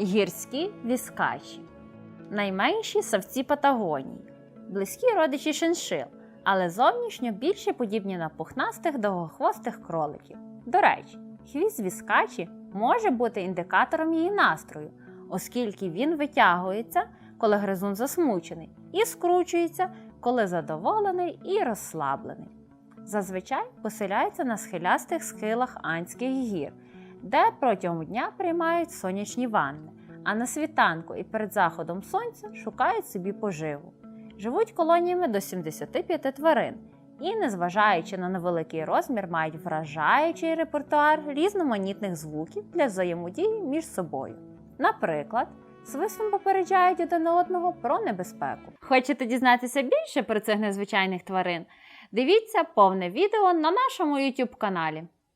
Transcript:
Гірські віскачі. Найменші савці Патагонії. Близькі родичі шиншил, але зовнішньо більше подібні на пухнастих довгохвостих кроликів. До речі, хвіст віскачі може бути індикатором її настрою, оскільки він витягується, коли гризун засмучений, і скручується, коли задоволений і розслаблений. Зазвичай поселяються на схилястих схилах Андських гір, де протягом дня приймають сонячні ванни, а на світанку і перед заходом сонця шукають собі поживу. Живуть колоніями до 75 тварин і, незважаючи на невеликий розмір, мають вражаючий репертуар різноманітних звуків для взаємодії між собою. Наприклад, свистом попереджають один одного про небезпеку. Хочете дізнатися більше про цих незвичайних тварин? Дивіться повне відео на нашому YouTube каналі.